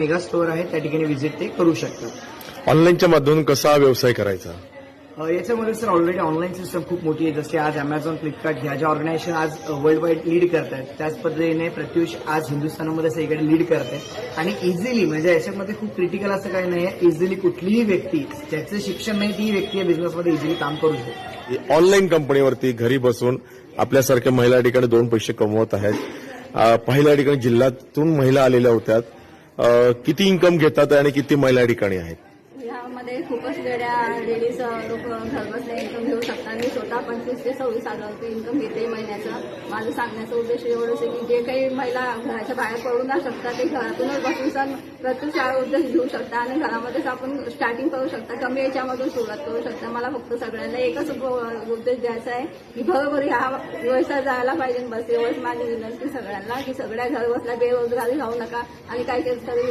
Mega store आहे त्या ठिकाणी व्हिजिट ते करू शकतात. ऑनलाईनच्या माध्यमातून कसा व्यवसाय करायचा? अ, याच्यामध्ये सर ऑलरेडी ऑनलाईन सिस्टम खूप मोठी आहे. जसे आज अमेझॉन फ्लिपकार्ट ह्या ज्या ऑर्गनायझेशन आज वर्ल्ड वाईड लीड करत आहेत त्याच पद्धतीने प्रत्युष आज हिंदुस्थानामध्ये सगळीकडे लीड करत आहे आणि इझिली म्हणजे याच्यामध्ये खूप क्रिटिकल असं काही नाही आहे इझिली कुठलीही व्यक्ती ज्याचं शिक्षण नाही ती व्यक्ती या बिझनेसमध्ये इझिली काम करू शकते. ऑनलाईन कंपनीवरती घरी बसून आपल्यासारख्या महिला या ठिकाणी दोन पैसे कमवत आहेत. अ, पहिल्या ठिकाणी जिल्ह्यातून महिला आलेल्या होत्या किती इन्कम घेतात आणि किती महिला ठिकाणी आहेत? मध्ये खूपच वेळा लेडीज लोक घरबसल्या इन्कम घेऊ शकतात. मी स्वतः पंचवीस ते सव्वीस हजार रुपये इन्कम घेते महिन्याचं. माझं सांगण्याचा उद्देश एवढंच आहे की जे काही महिला घराच्या बाहेर पडू न शकतात ते घरातूनच बसून सण प्रत्येक शाळा उद्योग घेऊ शकता आणि घरामध्येच आपण स्टार्टिंग करू शकता कमी याच्यामधून सुरुवात करू शकता मला फक्त सगळ्यांना एकच उद्देश द्यायचा आहे की बरोबर ह्या व्यवसाय जायला पाहिजे. बस एवढंच माझी विनंती सगळ्यांना की सगळ्या घर बसल्या बेरोजगारी राहू नका आणि काही तरी